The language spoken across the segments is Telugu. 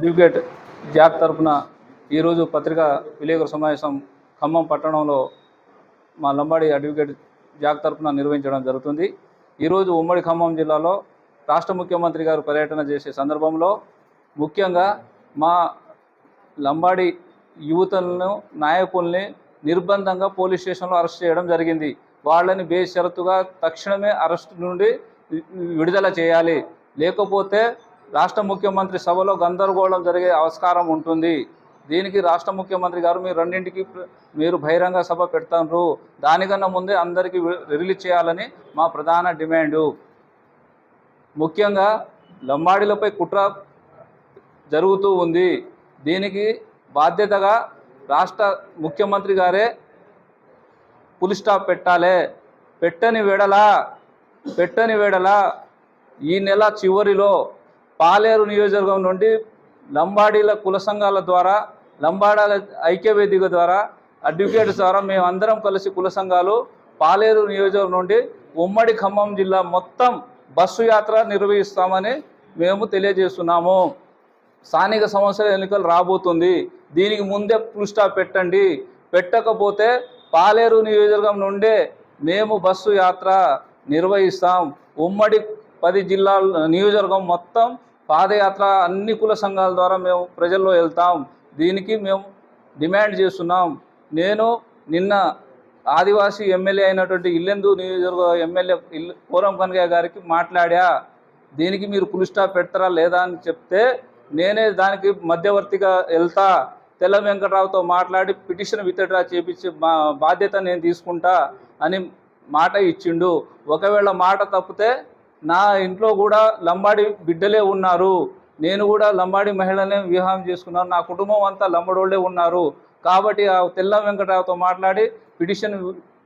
అడ్వకేట్ జాక్ తరపున ఈరోజు పత్రికా విలేకరుల సమావేశం ఖమ్మం పట్టణంలో మా లంబాడి అడ్వకేట్ జాక్ తరపున నిర్వహించడం జరుగుతుంది. ఈరోజు ఉమ్మడి ఖమ్మం జిల్లాలో రాష్ట్ర ముఖ్యమంత్రి గారు పర్యటన చేసే సందర్భంలో ముఖ్యంగా మా లంబాడి యువతలను నాయకుల్ని నిర్బంధంగా పోలీస్ స్టేషన్లో అరెస్ట్ చేయడం జరిగింది. వాళ్ళని బేషరతుగా తక్షణమే అరెస్ట్ నుండి విడుదల చేయాలి. లేకపోతే రాష్ట్ర ముఖ్యమంత్రి సభలో గందరగోళం జరిగే ఆస్కారం ఉంటుంది. దీనికి రాష్ట్ర ముఖ్యమంత్రి గారు మీరు రెండింటికి మీరు బహిరంగ సభ పెడతారు దానికన్నా ముందే అందరికీ రిలీజ్ చేయాలని మా ప్రధాన డిమాండు. ముఖ్యంగా లంబాడీలపై కుట్ర జరుగుతూ ఉంది. దీనికి బాధ్యతగా రాష్ట్ర ముఖ్యమంత్రి గారే పులి స్టాప్ పెట్టాలి. పెట్టని వేడలా పెట్టని వేడలా ఈ నెల చివరిలో పాలేరు నియోజకవర్గం నుండి లంబాడీల కుల సంఘాల ద్వారా లంబాడాల ఐక్యవేదిక ద్వారా అడ్వకేట్స్ ద్వారా మేము అందరం కలిసి కుల సంఘాలు పాలేరు నియోజకవర్గం నుండి ఉమ్మడి ఖమ్మం జిల్లా మొత్తం బస్సు యాత్ర నిర్వహిస్తామని మేము తెలియజేస్తున్నాము. స్థానిక సమస్యల ఎన్నికలు రాబోతుంది. దీనికి ముందే ఫుల్ పెట్టండి. పెట్టకపోతే పాలేరు నియోజకవర్గం నుండే మేము బస్సు యాత్ర నిర్వహిస్తాం. ఉమ్మడి పది జిల్లాల నియోజకవర్గం మొత్తం పాదయాత్ర అన్ని కుల సంఘాల ద్వారా మేము ప్రజల్లో వెళ్తాం. దీనికి మేము డిమాండ్ చేస్తున్నాం. నేను నిన్న ఆదివాసీ ఎమ్మెల్యే అయినటువంటి ఇల్లెందు నియోజకవర్గ ఎమ్మెల్యే ఇల్ పూరం కనకయ్య గారికి మాట్లాడా. దీనికి మీరు పులి స్టాప్ పెడతారా లేదా అని చెప్తే నేనే దానికి మధ్యవర్తిగా వెళ్తా. తెల్ల వెంకటరావుతో మాట్లాడి పిటిషన్ విత్డ్రా చేపించి మా బాధ్యత నేను తీసుకుంటా అని మాట ఇచ్చిండు. ఒకవేళ మాట తప్పితే నా ఇంట్లో కూడా లంబాడి బిడ్డలే ఉన్నారు. నేను కూడా లంబాడి మహిళనే వివాహం చేసుకున్నాను. నా కుటుంబం అంతా లంబడోళ్ళే ఉన్నారు. కాబట్టి ఆ తెల్ల వెంకటరావుతో మాట్లాడి పిటిషన్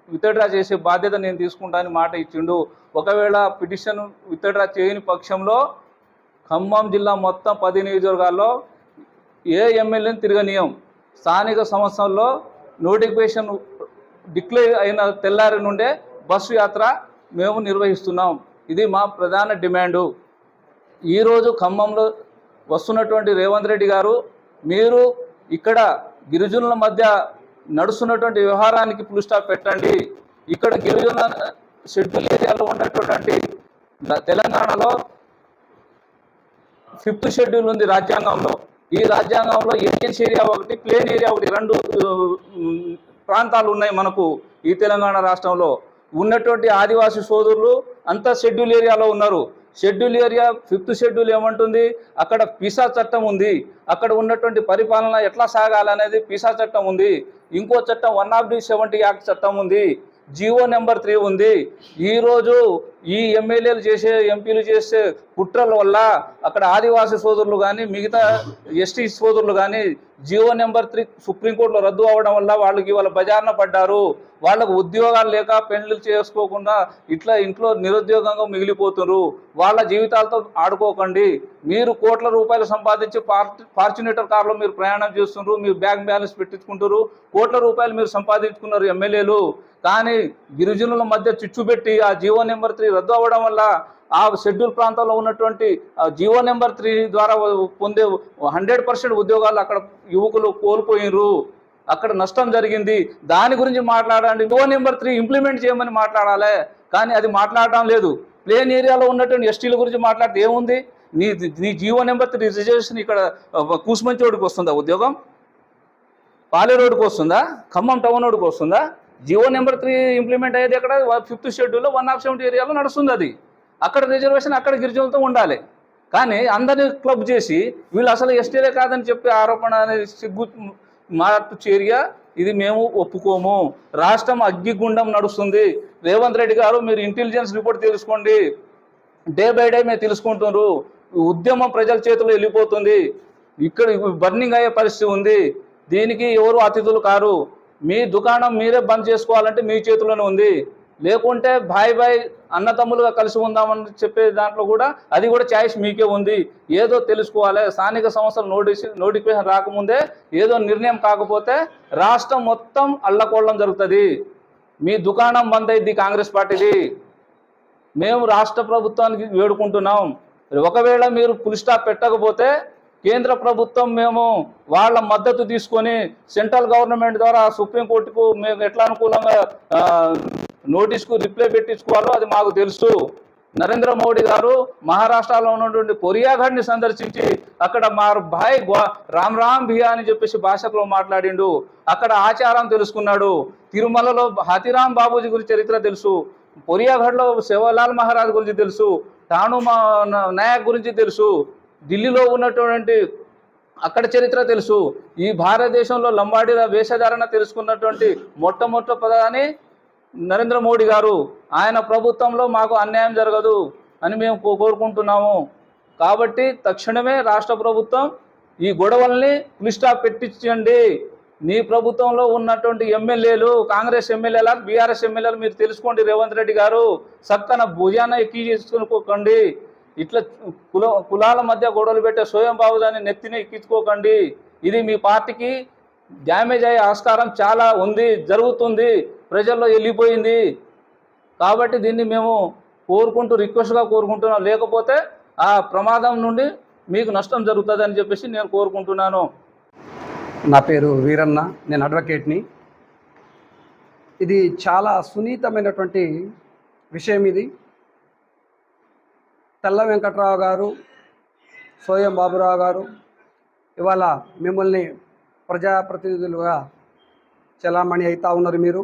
విత్డ్రా చేసే బాధ్యత నేను తీసుకుంటానని మాట ఇచ్చిండు. ఒకవేళ పిటిషన్ విత్డ్రా చేయని పక్షంలో ఖమ్మం జిల్లా మొత్తం పది నియోజకవర్గాల్లో ఏ ఎమ్మెల్యేని తిరగనీయం. స్థానిక సంవత్సరంలో నోటిఫికేషన్ డిక్లేర్ అయిన తెల్లారి నుండే బస్సు యాత్ర మేము నిర్వహిస్తున్నాం. ఇది మా ప్రధాన డిమాండు. ఈరోజు ఖమ్మంలో వస్తున్నటువంటి రేవంత్ రెడ్డి గారు మీరు ఇక్కడ గిరిజనుల మధ్య నడుస్తున్నటువంటి వ్యవహారానికి ఫుల్ స్టాప్ పెట్టండి. ఇక్కడ గిరిజన షెడ్యూల్ ఏరియాలో ఉన్నటువంటి తెలంగాణలో ఫిఫ్త్ షెడ్యూల్ ఉంది రాజ్యాంగంలో. ఈ రాజ్యాంగంలో ఏరియన్స్ ఏరియా ఒకటి ప్లేన్ ఏరియా ఒకటి రెండు ప్రాంతాలు ఉన్నాయి మనకు ఈ తెలంగాణ రాష్ట్రంలో. ఉన్నటువంటి ఆదివాసీ సోదరులు అంతా షెడ్యూల్ ఏరియాలో ఉన్నారు. షెడ్యూల్ ఏరియా ఫిఫ్త్ షెడ్యూల్ ఏమంటుంది? అక్కడ పిసా చట్టం ఉంది. అక్కడ ఉన్నటువంటి పరిపాలన ఎట్లా సాగాలనేది పిసా చట్టం ఉంది. ఇంకో చట్టం one of the seventy act చట్టం ఉంది. జియో నెంబర్ త్రీ ఉంది. ఈరోజు ఈ ఎమ్మెల్యేలు చేసే ఎంపీలు చేసే కుట్రల వల్ల అక్కడ ఆదివాసీ సోదరులు కానీ మిగతా ఎస్టీ సోదరులు కానీ జియో నెంబర్ త్రీ సుప్రీంకోర్టులో రద్దు అవ్వడం వల్ల వాళ్ళకి ఇవాళ బజార్న పడ్డారు. వాళ్ళకు ఉద్యోగాలు లేక పెళ్ళి చేసుకోకుండా ఇట్లా ఇంట్లో నిరుద్యోగంగా మిగిలిపోతున్నారు. వాళ్ళ జీవితాలతో ఆడుకోకండి. మీరు కోట్ల రూపాయలు సంపాదించి ఫార్చునేటర్ కార్లో మీరు ప్రయాణం చేస్తున్నారు. మీరు బ్యాంక్ బ్యాలెన్స్ పెట్టించుకుంటారు కోట్ల రూపాయలు మీరు సంపాదించుకున్నారు ఎమ్మెల్యేలు. కానీ గిరిజనుల మధ్య చిచ్చు పెట్టి ఆ జీవో నెంబర్ త్రీ రద్దు అవ్వడం వల్ల ఆ షెడ్యూల్ ప్రాంతంలో ఉన్నటువంటి జియో నెంబర్ త్రీ ద్వారా పొందే హండ్రెడ్ పర్సెంట్ ఉద్యోగాలు అక్కడ యువకులు కోల్పోయినరు అక్కడ నష్టం జరిగింది. దాని గురించి మాట్లాడండి. జియో నెంబర్ త్రీ ఇంప్లిమెంట్ చేయమని మాట్లాడాలి. కానీ అది మాట్లాడడం లేదు. ప్లేన్ ఏరియాలో ఉన్నటువంటి ఎస్టీల గురించి మాట్లాడితే ఏముంది? నీ నీ జీవో నెంబర్ త్రీ రిజర్వేషన్ ఇక్కడ కూసుమంచోడికి వస్తుందా ఉద్యోగం? పాలే రోడ్కి వస్తుందా? ఖమ్మం టౌన్ రోడ్కి వస్తుందా? జియో నెంబర్ త్రీ ఇంప్లిమెంట్ అయ్యేది అక్కడ ఫిఫ్త్ షెడ్యూల్లో వన్ ఆఫ్ సెవెంటీ ఏరియాలో నడుస్తుంది అది. అక్కడ రిజర్వేషన్ అక్కడ గిరిజనులతో ఉండాలి. కానీ అందరినీ క్లబ్ చేసి వీళ్ళు అసలు ఎస్టీలే కాదని చెప్పి ఆరోపణ అనేది సిగ్గు మార్పు చర్య ఇది మేము ఒప్పుకోము. రాష్ట్రం అగ్గిగుండం నడుస్తుంది. రేవంత్ రెడ్డి గారు మీరు ఇంటెలిజెన్స్ రిపోర్ట్ తెలుసుకోండి. డే బై డే మేము తెలుసుకుంటున్నారు. ఉద్యమం ప్రజల చేతిలో వెళ్ళిపోతుంది. ఇక్కడ బర్నింగ్ అయ్యే పరిస్థితి ఉంది. దీనికి ఎవరు అతిథులు కారు? మీ దుకాణం మీరే బంద్ చేసుకోవాలంటే మీ చేతిలోనే ఉంది. లేకుంటే బాయ్ బాయ్ అన్నతమ్ములుగా కలిసి ఉందామని చెప్పే దాంట్లో కూడా అది కూడా ఛాయిస్ మీకే ఉంది. ఏదో తెలుసుకోవాలి. స్థానిక సంస్థలు నోటీస్ నోటిఫికేషన్ రాకముందే ఏదో నిర్ణయం కాకపోతే రాష్ట్రం మొత్తం అల్లకోళ్ళం జరుగుతుంది. మీ దుకాణం బంద్ అయింది కాంగ్రెస్ పార్టీది. మేము రాష్ట్ర ప్రభుత్వానికి వేడుకుంటున్నాం. ఒకవేళ మీరు పులి స్టాప్ పెట్టకపోతే కేంద్ర ప్రభుత్వం మేము వాళ్ళ మద్దతు తీసుకొని సెంట్రల్ గవర్నమెంట్ ద్వారా సుప్రీంకోర్టుకు మేము ఎట్లా అనుకూలంగా నోటీస్కు రిప్లై పెట్టించుకోవాలో అది మాకు తెలుసు. నరేంద్ర మోడీ గారు మహారాష్ట్రలో ఉన్నటువంటి కొరియాఘడ్ని సందర్శించి అక్కడ మా భాయ్ గ్వా- రామ్ రామ్ భియా అని చెప్పేసి భాషలో మాట్లాడిండు. అక్కడ ఆచారం తెలుసుకున్నాడు. తిరుమలలో హతిరామ్ బాబూజీ గురించి చరిత్ర తెలుసు. కొరియాఘడ్లో శివలాల్ మహారాజ్ గురించి తెలుసు. టాను మా నాయక్ గురించి తెలుసు. ఢిల్లీలో ఉన్నటువంటి అక్కడ చరిత్ర తెలుసు. ఈ భారతదేశంలో లంబాడీల వేషధారణ తెలుసుకున్నటువంటి మొట్టమొదటి ప్రధాని నరేంద్ర మోడీ గారు. ఆయన ప్రభుత్వంలో మాకు అన్యాయం జరగదు అని మేము కో- కోరుకుంటున్నాము. కాబట్టి తక్షణమే రాష్ట్ర ప్రభుత్వం ఈ గొడవల్ని ఫుల్ పెట్టించండి. నీ ప్రభుత్వంలో ఉన్నటువంటి ఎమ్మెల్యేలు కాంగ్రెస్ ఎమ్మెల్యేల బీఆర్ఎస్ ఎమ్మెల్యేలు మీరు తెలుసుకోండి రేవంత్ రెడ్డి గారు. సక్కన భుజాన ఎక్కి చేసుకోకండి ఇట్లా కుల కులాల మధ్య గొడవలు పెట్టే స్వయం బాబుదాన్ని నెత్తిని ఎక్కించుకోకండి. ఇది మీ పార్టీకి డ్యామేజ్ అయ్యే ఆస్కారం చాలా ఉంది జరుగుతుంది ప్రజల్లో వెళ్ళిపోయింది. కాబట్టి దీన్ని మేము కోరుకుంటూ రిక్వెస్ట్గా కోరుకుంటున్నాం. లేకపోతే ఆ ప్రమాదం నుండి మీకు నష్టం జరుగుతుంది అని చెప్పేసి నేను కోరుకుంటున్నాను. నా పేరు వీరన్న నేను అడ్వకేట్ని. ఇది చాలా సున్నితమైనటువంటి విషయం ఇది. తెల్ల వెంకట్రావు గారు సోయం బాబురావు గారు ఇవాళ మిమ్మల్ని ప్రజాప్రతినిధులుగా చలామణి అవుతా ఉన్నారు మీరు.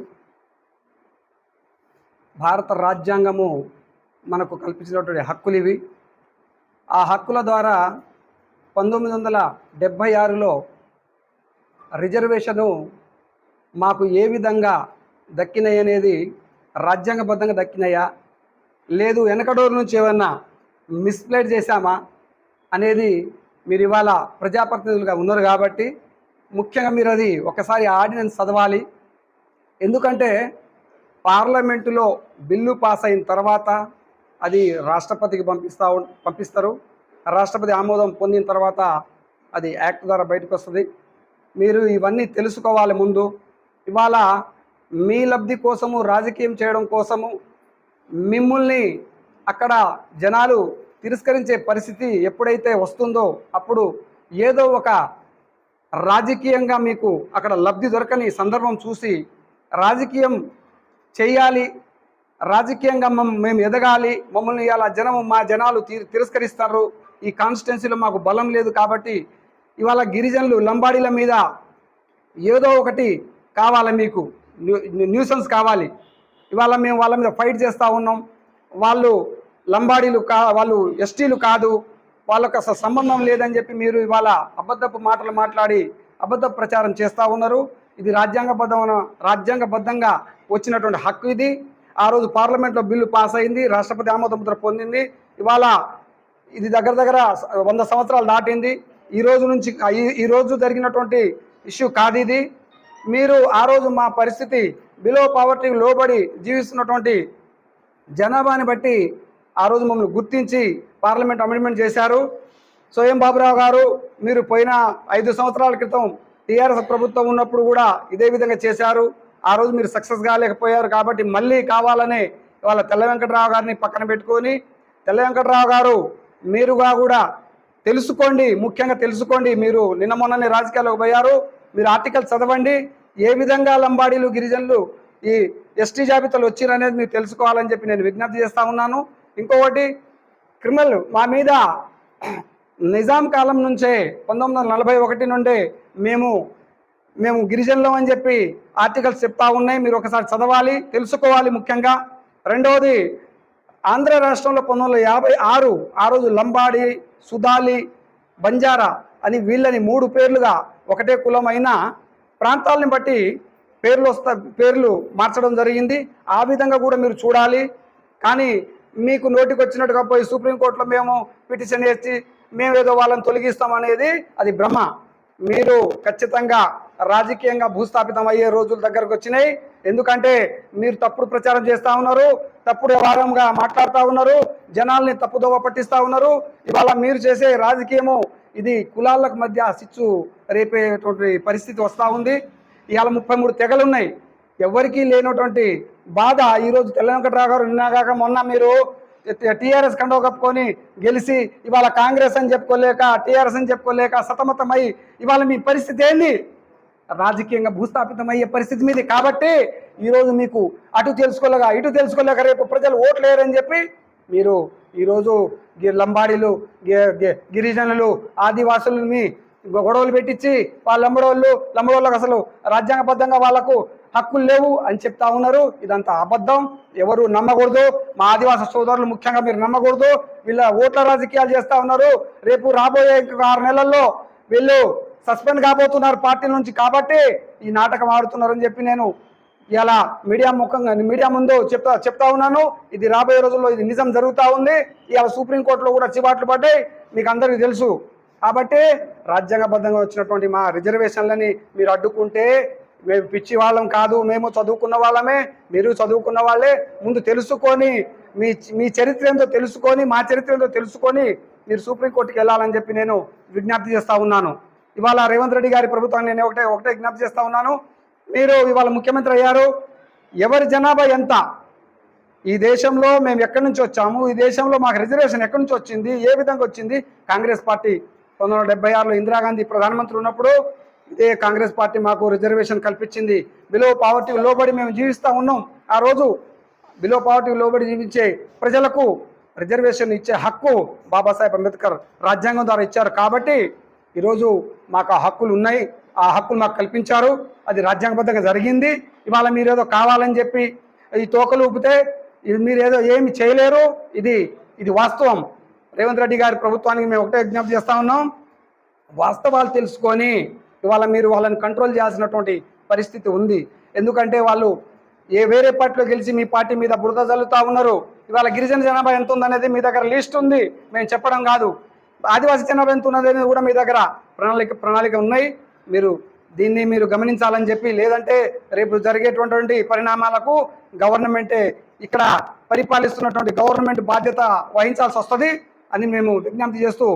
భారత రాజ్యాంగము మనకు కల్పించినటువంటి హక్కులు ఇవి. ఆ హక్కుల ద్వారా పంతొమ్మిది వందల డెబ్భై ఆరులో రిజర్వేషను మాకు ఏ విధంగా దక్కినాయి అనేది రాజ్యాంగబద్ధంగా దక్కినాయా? లేదు వెనకడోరు నుంచి ఏమన్నా మిస్ప్లేట్ చేశామా అనేది మీరు ఇవాళ ప్రజాప్రతినిధులుగా ఉన్నారు కాబట్టి ముఖ్యంగా మీరు అది ఒకసారి ఆర్డినెన్స్ చదవాలి. ఎందుకంటే పార్లమెంటులో బిల్లు పాస్ అయిన తర్వాత అది రాష్ట్రపతికి పంపిస్తా పంపిస్తారు. రాష్ట్రపతి ఆమోదం పొందిన తర్వాత అది యాక్ట్ ద్వారా బయటకు వస్తుంది. మీరు ఇవన్నీ తెలుసుకోవాలి ముందు. ఇవాళ మీ లబ్ధి కోసము రాజకీయం చేయడం కోసము మిమ్మల్ని అక్కడ జనాలు తిరస్కరించే పరిస్థితి ఎప్పుడైతే వస్తుందో అప్పుడు ఏదో ఒక రాజకీయంగా మీకు అక్కడ లబ్ధి దొరకని సందర్భం చూసి రాజకీయం చేయాలి రాజకీయంగా మమ్ మేము ఎదగాలి మమ్మల్ని ఇలా జనం మా జనాలు తి- తిరస్కరిస్తారు. ఈ కాన్స్టిట్యున్సీలో మాకు బలం లేదు కాబట్టి ఇవాళ గిరిజనులు లంబాడీల మీద ఏదో ఒకటి కావాలి మీకు. న్యూ- న్యూసెన్స్ కావాలి. ఇవాళ మేము వాళ్ళ మీద ఫైట్ చేస్తూ ఉన్నాం. వాళ్ళు లంబాడీలు కా వాళ్ళు ఎస్టీలు కాదు వాళ్ళకు అసలు సంబంధం లేదని చెప్పి మీరు ఇవాళ అబద్ధపు మాటలు మాట్లాడి అబద్ధ ప్రచారం చేస్తూ ఉన్నారు. ఇది రాజ్యాంగబద్ధమైన రాజ్యాంగబద్ధంగా వచ్చినటువంటి హక్కు ఇది. ఆ రోజు పార్లమెంట్లో బిల్లు పాస్ అయింది రాష్ట్రపతి ఆమోద ముద్ర పొందింది. ఇవాళ ఇది దగ్గర దగ్గర వంద సంవత్సరాలు దాటింది. ఈ రోజు నుంచి ఈ- రోజు జరిగినటువంటి ఇష్యూ కాదు ఇది. మీరు ఆ రోజు మా పరిస్థితి బిలో పావర్టీకి లోబడి జీవిస్తున్నటువంటి జనాభాని బట్టి ఆ రోజు మమ్మల్ని గుర్తించి పార్లమెంట్ అమెండ్మెంట్ చేశారు. స్వయం బాబురావు గారు మీరు పోయిన ఐదు సంవత్సరాల క్రితం టీఆర్ఎస్ ప్రభుత్వం ఉన్నప్పుడు కూడా ఇదే విధంగా చేశారు. ఆ రోజు మీరు సక్సెస్ కాలేకపోయారు కాబట్టి మళ్ళీ కావాలనే వాళ్ళ తెల్ల వెంకటరావు గారిని పక్కన పెట్టుకొని తెల్ల వెంకటరావు గారు మీరుగా కూడా తెలుసుకోండి ముఖ్యంగా తెలుసుకోండి మీరు నిన్న మొన్ననే రాజకీయాల్లోకి పోయారు మీరు ఆర్టికల్ చదవండి ఏ విధంగా లంబాడీలు గిరిజనులు ఈ ఎస్టీ జాబితాలు వచ్చిరనేది మీరు తెలుసుకోవాలని చెప్పి నేను విజ్ఞప్తి చేస్తా ఉన్నాను. ఇంకొకటి క్రిమినల్ మా మీద నిజాం కాలం నుంచే పంతొమ్మిది వందల నలభై ఒకటి నుండే మేము మేము గిరిజనులం అని చెప్పి ఆర్టికల్స్ చెప్తా ఉన్నాయి. మీరు ఒకసారి చదవాలి తెలుసుకోవాలి ముఖ్యంగా. రెండవది ఆంధ్ర రాష్ట్రంలో పంతొమ్మిది వందల యాభై ఆరు ఆ రోజు లంబాడి సుదాలి బంజారా అని వీళ్ళని మూడు పేర్లుగా ఒకటే కులం అయినా ప్రాంతాలని బట్టి పేర్లు వస్తా పేర్లు మార్చడం జరిగింది. ఆ విధంగా కూడా మీరు చూడాలి. కానీ మీకు నోటికి వచ్చినట్టుగా పోయి సుప్రీంకోర్టులో మేము పిటిషన్ వేసి మేము ఏదో వాళ్ళని తొలగిస్తామనేది అది భ్రమ. మీరు ఖచ్చితంగా రాజకీయంగా భూస్థాపితం అయ్యే రోజుల దగ్గరకు వచ్చినాయి. ఎందుకంటే మీరు తప్పుడు ప్రచారం చేస్తూ ఉన్నారు తప్పుడు వ్యవహారంగా మాట్లాడుతూ ఉన్నారు జనాల్ని తప్పుదోవ పట్టిస్తూ ఉన్నారు. ఇవాళ మీరు చేసే రాజకీయము ఇది కులాలకు మధ్య సిచ్చు రేపేటువంటి పరిస్థితి వస్తూ ఉంది. ఇవాళ ముప్పై మూడు తెగలు ఉన్నాయి ఎవరికీ లేనటువంటి బాధ. ఈరోజు తెల్ల వెంకటరావు గారు నిన్నగాక మొన్న మీరు టీఆర్ఎస్ కండవ కప్పుకొని గెలిచి ఇవాళ కాంగ్రెస్ అని చెప్పుకోలేక టీఆర్ఎస్ అని చెప్పుకోలేక సతమతమై ఇవాళ మీ పరిస్థితి ఏంది రాజకీయంగా భూస్థాపితమయ్యే పరిస్థితి మీది కాబట్టి ఈరోజు మీకు అటు తెలుసుకోలేక ఇటు తెలుసుకోలేక రేపు ప్రజలు ఓట్లేరని చెప్పి మీరు ఈరోజు గి- లంబాడీలు గిరిజనులు ఆదివాసులని గొడవలు పెట్టించి వాళ్ళ లంబడోళ్ళు లంబడోళ్ళకు అసలు రాజ్యాంగబద్ధంగా వాళ్ళకు హక్కులు లేవు అని చెప్తా ఉన్నారు. ఇదంతా అబద్ధం. ఎవరు నమ్మకూడదు. మా ఆదివాస సోదరులు ముఖ్యంగా మీరు నమ్మకూడదు. వీళ్ళ ఓట్ల రాజకీయాలు చేస్తా ఉన్నారు. రేపు రాబోయే ఇంకొక ఆరు నెలల్లో వీళ్ళు సస్పెండ్ కాబోతున్నారు పార్టీ నుంచి కాబట్టి ఈ నాటకం ఆడుతున్నారని చెప్పి నేను ఇలా మీడియా ముఖంగా మీడియా ముందు చెప్తా చెప్తా ఉన్నాను. ఇది రాబోయే రోజుల్లో ఇది నిజం జరుగుతూ ఉంది. ఇవాళ సుప్రీంకోర్టులో కూడా చిబాట్లు పడ్డాయి. మీకు అందరికీ తెలుసు. కాబట్టి రాజ్యాంగబద్ధంగా వచ్చినటువంటి మా రిజర్వేషన్లని మీరు అడ్డుకుంటే మేము పిచ్చి వాళ్ళం కాదు మేము చదువుకున్న వాళ్ళమే మీరు చదువుకున్న వాళ్ళే. ముందు తెలుసుకొని మీ మీ చరిత్ర ఏందో తెలుసుకొని మా చరిత్ర ఏందో తెలుసుకొని మీరు సుప్రీంకోర్టుకి వెళ్ళాలని చెప్పి నేను విజ్ఞప్తి చేస్తూ ఉన్నాను. ఇవాళ రేవంత్ రెడ్డి గారి ప్రభుత్వాన్ని నేను ఒకటే ఒకటే విజ్ఞప్తి చేస్తూ ఉన్నాను. మీరు ఇవాళ ముఖ్యమంత్రి అయ్యారు. ఎవరి జనాభా ఎంత? ఈ దేశంలో మేము ఎక్కడి నుంచి వచ్చాము? ఈ దేశంలో మాకు రిజర్వేషన్ ఎక్కడి నుంచి వచ్చింది? ఏ విధంగా వచ్చింది? కాంగ్రెస్ పార్టీ పంతొమ్మిది వందల డెబ్బై ఆరులో ఇందిరాగాంధీ ప్రధానమంత్రి ఉన్నప్పుడు ఇదే కాంగ్రెస్ పార్టీ మాకు రిజర్వేషన్ కల్పించింది. బిలో పావర్టీ లోబడి మేము జీవిస్తూ ఉన్నాం. ఆ రోజు బిలో పావర్టీ లోబడి జీవించే ప్రజలకు రిజర్వేషన్ ఇచ్చే హక్కు బాబాసాహెబ్ అంబేద్కర్ రాజ్యాంగం ద్వారా ఇచ్చారు. కాబట్టి ఈరోజు మాకు ఆ హక్కులు ఉన్నాయి. ఆ హక్కులు మాకు కల్పించారు. అది రాజ్యాంగబద్ధంగా జరిగింది. ఇవాళ మీరేదో కావాలని చెప్పి ఈ తోకలు ఊపితే ఇది మీరేదో ఏమి చేయలేరు. ఇది ఇది వాస్తవం. రేవంత్ రెడ్డి గారి ప్రభుత్వానికి మేము ఒకటే విజ్ఞప్తి చేస్తా ఉన్నాం. వాస్తవాలు తెలుసుకొని ఇవాళ మీరు వాళ్ళని కంట్రోల్ చేయాల్సినటువంటి పరిస్థితి ఉంది. ఎందుకంటే వాళ్ళు ఏ వేరే పార్టీలో గెలిచి మీ పార్టీ మీద బురద చల్లుతా ఉన్నారు. ఇవాళ గిరిజన జనాభా ఎంత ఉందనేది మీ దగ్గర లిస్ట్ ఉంది. మేము చెప్పడం కాదు. ఆదివాసీ జనాభా ఎంత ఉన్నది అనేది కూడా మీ దగ్గర ప్రణాళిక ప్రణాళిక ఉన్నాయి. మీరు దీన్ని మీరు గమనించాలని చెప్పి లేదంటే రేపు జరిగేటువంటి పరిణామాలకు గవర్నమెంటే ఇక్కడ పరిపాలిస్తున్నటువంటి గవర్నమెంట్ బాధ్యత వహించాల్సి వస్తుంది అని మేము విజ్ఞప్తి చేస్తూ